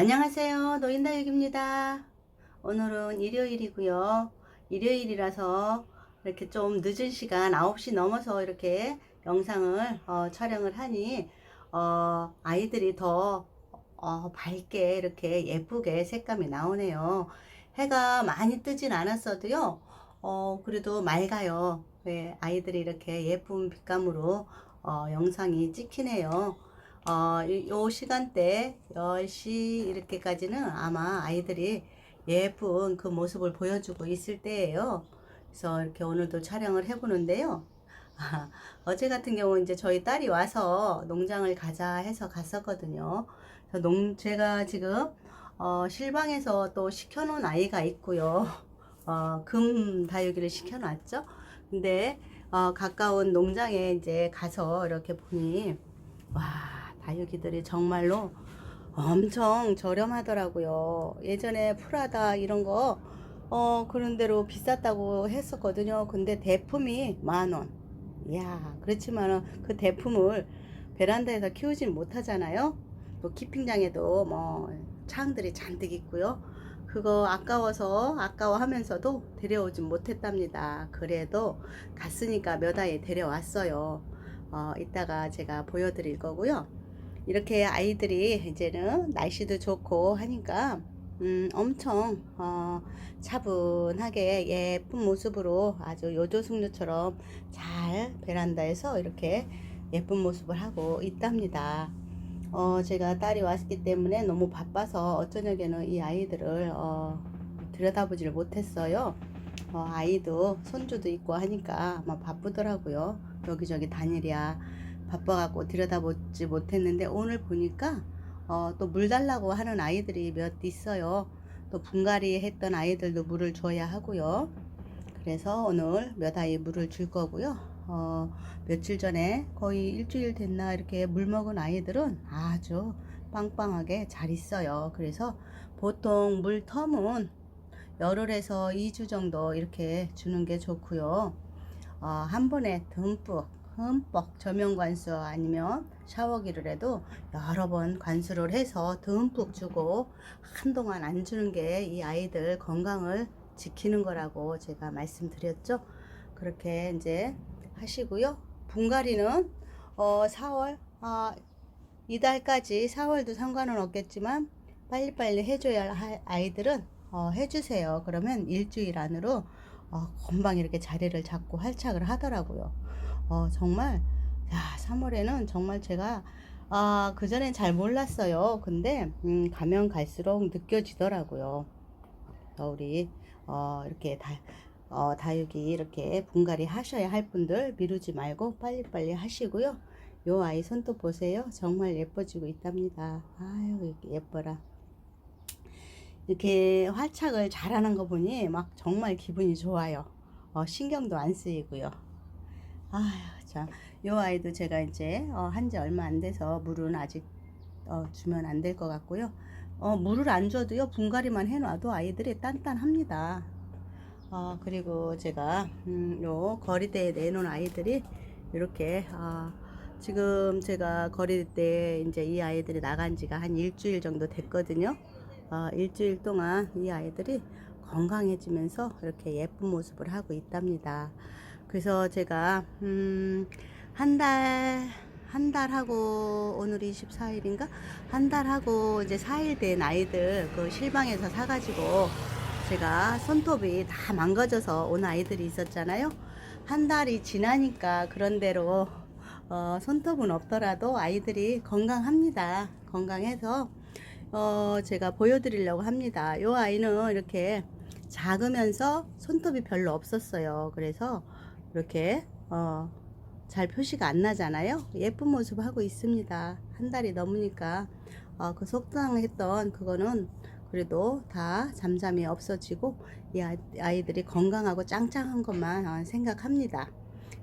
안녕하세요. 노인다육입니다. 오늘은 일요일이고요. 일요일이라서 이렇게 좀 늦은 시간 9시 넘어서 이렇게 영상을 어, 촬영을 하니 어, 아이들이 더 어, 밝게 이렇게 예쁘게 색감이 나오네요. 해가 많이 뜨진 않았어도요. 어, 그래도 맑아요. 네, 아이들이 이렇게 예쁜 빛감으로 어, 영상이 찍히네요. 어, 이- 요 시간대 10시 이렇게까지는 아마 아이들이 예쁜 그 모습을 보여주고 있을 때예요. 그래서 이렇게 오늘도 촬영을 해보는데요. 아, 어제 같은 경우 이제 저희 딸이 와서 농장을 가자 해서 갔었거든요. 농, 제가 지금 어, 실방에서 또 시켜놓은 아이가 있고요. 어, 금 다육이를 시켜놨죠. 근데 어, 가까운 농장에 이제 가서 이렇게 보니 와 다육이들이 정말로 엄청 저렴하더라고요. 예전에 프라다 이런 거 어, 그런 대로 비쌌다고 했었거든요. 근데 대품이 만 원. 이야, 그렇지만은 그 대품을 베란다에서 키우진 못하잖아요. 또 키핑장에도 뭐 창들이 잔뜩 있고요. 그거 아까워서 아까워하면서도 데려오진 못했답니다. 그래도 갔으니까 몇 아이 데려왔어요. 어, 이따가 제가 보여드릴 거고요. 이렇게 아이들이 이제는 날씨도 좋고 하니까 음, 엄청 어, 차분하게 예쁜 모습으로 아주 요조숙녀처럼 잘 베란다에서 이렇게 예쁜 모습을 하고 있답니다. 어, 제가 딸이 왔기 때문에 너무 바빠서 어쩌녁에는 이 아이들을 어, 들여다보지를 못했어요. 어, 아이도 손주도 있고 하니까 아마 바쁘더라고요. 여기저기 다니랴 바빠갖고 들여다보지 못했는데 오늘 보니까 어, 또 물 달라고 하는 아이들이 몇 있어요. 또 분갈이 했던 아이들도 물을 줘야 하고요. 그래서 오늘 몇 아이 물을 줄 거고요. 어, 며칠 전에 거의 일주일 됐나 이렇게 물 먹은 아이들은 아주 빵빵하게 잘 있어요. 그래서 보통 물 텀은 열흘에서 2주 정도 이렇게 주는 게 좋고요. 어, 한 번에 듬뿍 흠뻑 저면 관수 아니면 샤워기를 해도 여러 번 관수를 해서 듬뿍 주고 한동안 안 주는 게 이 아이들 건강을 지키는 거라고 제가 말씀드렸죠. 그렇게 이제 하시고요. 분갈이는 어 4월 아 이달까지 4월도 상관은 없겠지만 빨리빨리 해줘야 할 아이들은 어, 해주세요. 그러면 일주일 안으로 어, 금방 이렇게 자리를 잡고 활착을 하더라고요. 어, 정말 야, 3월에는 정말 제가 아, 그전엔 잘 몰랐어요. 근데 음, 가면 갈수록 느껴지더라고요. 우리 어, 이렇게 다, 어, 다육이 이렇게 분갈이 하셔야 할 분들 미루지 말고 빨리빨리 하시고요. 요 아이 손톱 보세요. 정말 예뻐지고 있답니다. 아유, 예뻐라. 이렇게 활착을 잘하는 거 보니 막 정말 기분이 좋아요. 어, 신경도 안 쓰이고요. 아휴, 참. 요 아이도 제가 이제 어, 한지 얼마 안 돼서 물은 아직 어, 주면 안 될 것 같고요. 어, 물을 안 줘도요, 분갈이만 해놔도 아이들이 단단합니다. 어, 그리고 제가, 음, 요 거리대에 내놓은 아이들이 이렇게, 어, 지금 제가 거리대 이제 이 아이들이 나간 지가 한 일주일 정도 됐거든요. 어, 일주일 동안 이 아이들이 건강해지면서 이렇게 예쁜 모습을 하고 있답니다. 그래서 제가 음, 한 달, 한 달 하고 오늘이 24일인가? 한 달 하고 이제 4일 된 아이들 그 실방에서 사가지고 제가 손톱이 다 망가져서 온 아이들이 있었잖아요. 한 달이 지나니까 그런 대로 어, 손톱은 없더라도 아이들이 건강합니다. 건강해서 어, 제가 보여드리려고 합니다. 요 아이는 이렇게 작으면서 손톱이 별로 없었어요. 그래서 이렇게 어, 잘 표시가 안 나잖아요. 예쁜 모습 하고 있습니다. 한 달이 넘으니까 어, 그 속상했던 그거는 그래도 다 잠잠히 없어지고 이 아이- 아이들이 건강하고 짱짱한 것만 어, 생각합니다.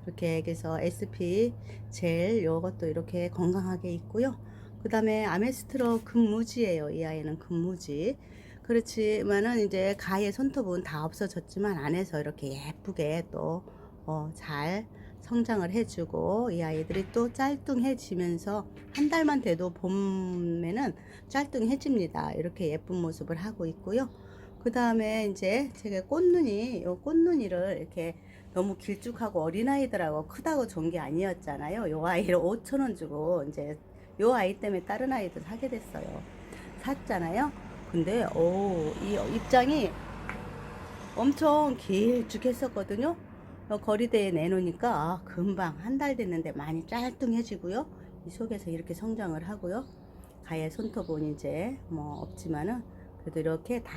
이렇게 그래서 SP 젤 요것도 이렇게 건강하게 있고요. 그 다음에 아메스트로 금무지예요. 이 아이는 금무지. 그렇지만은 이제 가의 손톱은 다 없어졌지만 안에서 이렇게 예쁘게 또 어, 잘 성장을 해주고 이 아이들이 또 짤뚱해지면서 한 달만 돼도 봄에는 짤뚱해집니다. 이렇게 예쁜 모습을 하고 있고요. 그 다음에 이제 제가 꽃눈이 요 꽃눈이를 이렇게 너무 길쭉하고 어린아이들하고 크다고 좋은 게 아니었잖아요. 요 아이를 5천원 주고 이제 요 아이 때문에 다른 아이들 사게 됐어요. 샀잖아요. 근데 오, 이 입장이 엄청 길쭉했었거든요. 어, 거리대에 내놓으니까 아, 금방 한 달 됐는데 많이 짤뚱해지고요. 이 속에서 이렇게 성장을 하고요. 가에 손톱은 이제 뭐 없지만은 그래도 이렇게 다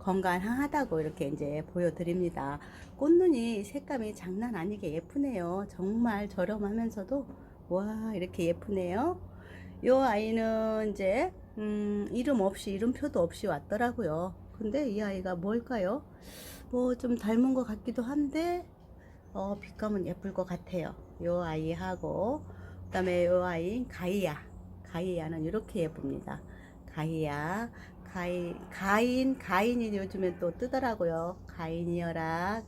건강하다고 이렇게 이제 보여드립니다. 꽃눈이 색감이 장난 아니게 예쁘네요. 정말 저렴하면서도 와 이렇게 예쁘네요. 요 아이는 이제 음, 이름 없이 이름표도 없이 왔더라고요. 근데 이 아이가 뭘까요? 뭐 좀 닮은 것 같기도 한데 어, 빛감은 예쁠 것 같아요. 요 아이하고 그 다음에 요 아이 가이아 가이아는 이렇게 예쁩니다. 가이아 가인 가인 가인이 요즘에 또 뜨더라고요. 가인이어라.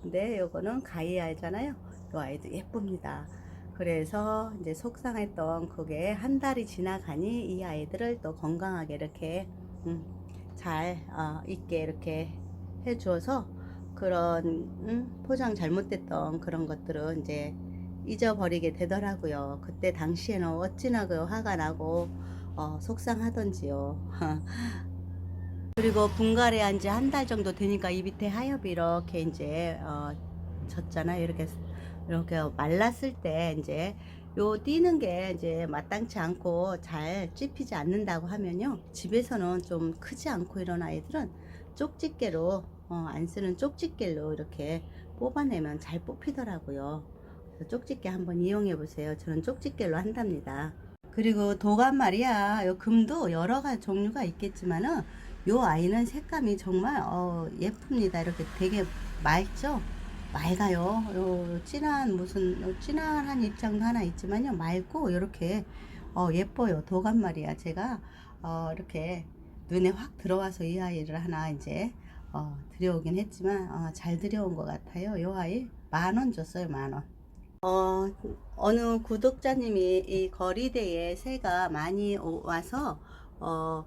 근데 요거는 가이아잖아요. 요 아이도 예쁩니다. 그래서 이제 속상했던 그게 한 달이 지나가니 이 아이들을 또 건강하게 이렇게 음, 잘 어, 있게 이렇게 해주어서 그런 음, 포장 잘못됐던 그런 것들은 이제 잊어버리게 되더라고요. 그때 당시에는 어찌나 그 화가 나고 어, 속상하던지요. 그리고 분갈이 한지 한 달 정도 되니까 이 밑에 하엽이 이렇게 이제 어, 졌잖아요. 이렇게 이렇게 말랐을 때 이제 요 뛰는 게 이제 마땅치 않고 잘 찝히지 않는다고 하면요. 집에서는 좀 크지 않고 이런 아이들은 쪽집게로 어, 안 쓰는 쪽집게로 이렇게 뽑아내면 잘 뽑히더라고요. 그래서 쪽집게 한번 이용해 보세요. 저는 쪽집게로 한답니다. 그리고 도감 말이야. 요 금도 여러 가지 종류가 있겠지만은 요 아이는 색감이 정말 어, 예쁩니다. 이렇게 되게 맑죠? 맑아요. 요 진한 무슨 요 진한 입장도 하나 있지만요. 맑고 이렇게 어, 예뻐요. 도감 말이야. 제가 어, 이렇게 눈에 확 들어와서 이 아이를 하나 이제 어, 들여오긴 했지만 어, 잘 들여온 것 같아요. 요 아이 만 원 줬어요. 만 원. 어, 어느 구독자님이 이 거리대에 새가 많이 오- 와서 어,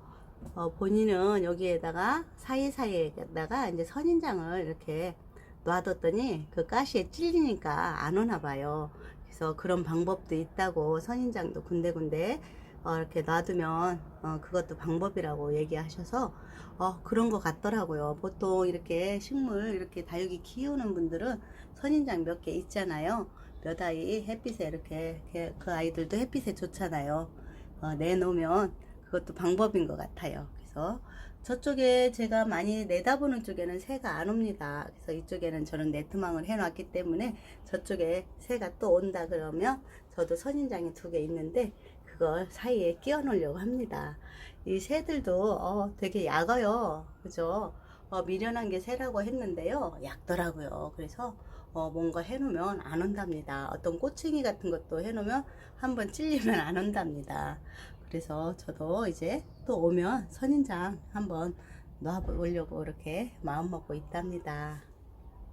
어, 본인은 여기에다가 사이사이에다가 이제 선인장을 이렇게 놔뒀더니 그 가시에 찔리니까 안 오나 봐요. 그래서 그런 방법도 있다고 선인장도 군데군데 어, 이렇게 놔두면 어, 그것도 방법이라고 얘기하셔서 어, 그런 것 같더라고요. 보통 이렇게 식물 이렇게 다육이 키우는 분들은 선인장 몇 개 있잖아요. 몇 아이 햇빛에 이렇게 그 아이들도 햇빛에 좋잖아요. 어, 내놓으면 그것도 방법인 것 같아요. 그래서 저쪽에 제가 많이 내다보는 쪽에는 새가 안 옵니다. 그래서 이쪽에는 저는 네트망을 해놨기 때문에 저쪽에 새가 또 온다 그러면 저도 선인장이 두 개 있는데 그걸 사이에 끼워 놓으려고 합니다. 이 새들도 어, 되게 약어요. 그죠? 어, 미련한 게 새라고 했는데요. 약더라고요. 그래서 어, 뭔가 해놓으면 안 온답니다. 어떤 꼬챙이 같은 것도 해놓으면 한번 찔리면 안 온답니다. 그래서 저도 이제 또 오면 선인장 한번 놔보려고 이렇게 마음 먹고 있답니다.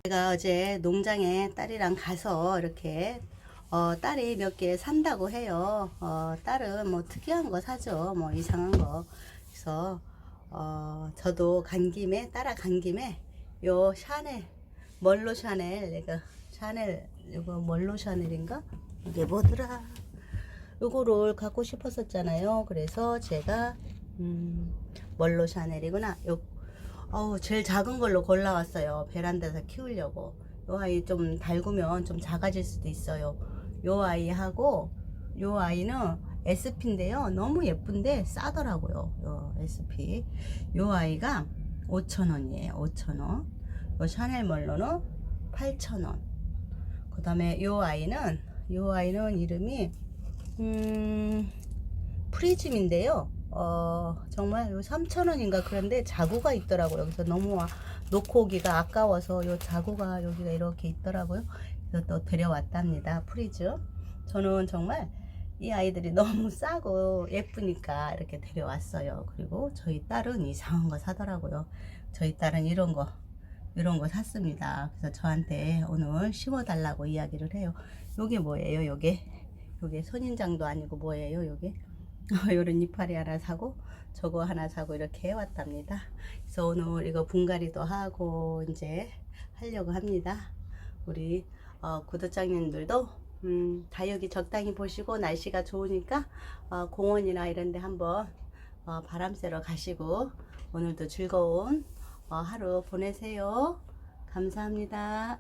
제가 어제 농장에 딸이랑 가서 이렇게 어, 딸이 몇 개 산다고 해요. 어, 딸은 뭐 특이한 거 사죠. 뭐 이상한 거. 그래서 어, 저도 간 김에 따라 간 김에 요 샤넬 멀로 샤넬 이거 샤넬 이거 멀로 샤넬인가? 이게 뭐더라? 요거를 갖고 싶었었잖아요. 그래서 제가 음, 멀로 샤넬이구나. 요 어우, 제일 작은 걸로 골라왔어요. 베란다에서 키우려고. 요 아이 좀 달구면 좀 작아질 수도 있어요. 요 아이하고 요 아이는 SP인데요. 너무 예쁜데 싸더라고요. 요 SP. 요 아이가 5,000원이에요. 5,000원. 요 샤넬 멀로는 8,000원. 그 다음에 요 아이는 요 아이는 이름이 음, 프리즘인데요. 어, 정말 요 3,000원인가 그런데 자구가 있더라고요. 그래서 너무 아- 놓고 오기가 아까워서 요 자구가 여기가 이렇게 있더라고요. 그래서 또 데려왔답니다. 프리즘. 저는 정말 이 아이들이 너무 싸고 예쁘니까 이렇게 데려왔어요. 그리고 저희 딸은 이상한 거 사더라고요. 저희 딸은 이런 거. 이런 거 샀습니다. 그래서 저한테 오늘 심어달라고 이야기를 해요. 요게 뭐예요? 요게 요게 선인장도 아니고 뭐예요? 요게 요런 이파리 하나 사고 저거 하나 사고 이렇게 해왔답니다. 그래서 오늘 이거 분갈이도 하고 이제 하려고 합니다. 우리 어, 구독자님들도 음, 다육이 적당히 보시고 날씨가 좋으니까 어, 공원이나 이런 데 한번 어, 바람 쐬러 가시고 오늘도 즐거운 어, 하루 보내세요. 감사합니다.